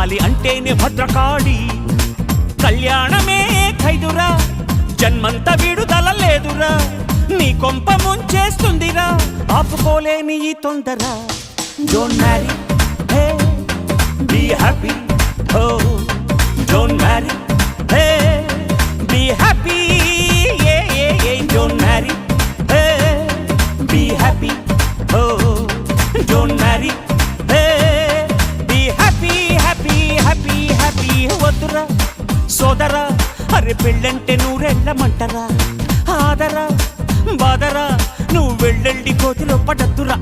తాలి అంటేనే భద్రకాళి. కళ్యాణమే ఖైదురా జన్మంత విడుదల లేదురా. నీ కొంప ముంచేస్తుందిరా ఆపుకోలేని ఈ తొందర don't marry hey be happy oh don't marry hey be happy ఏ ఏ ఏ don't marry hey be happy oh don't marry వద్దురా సోదరా అరే పెళ్ళంటే నూరెళ్ళమంటరా ఆదరా బాదరా నువ్వు వెళ్ళండి కోతిలో పడద్దురా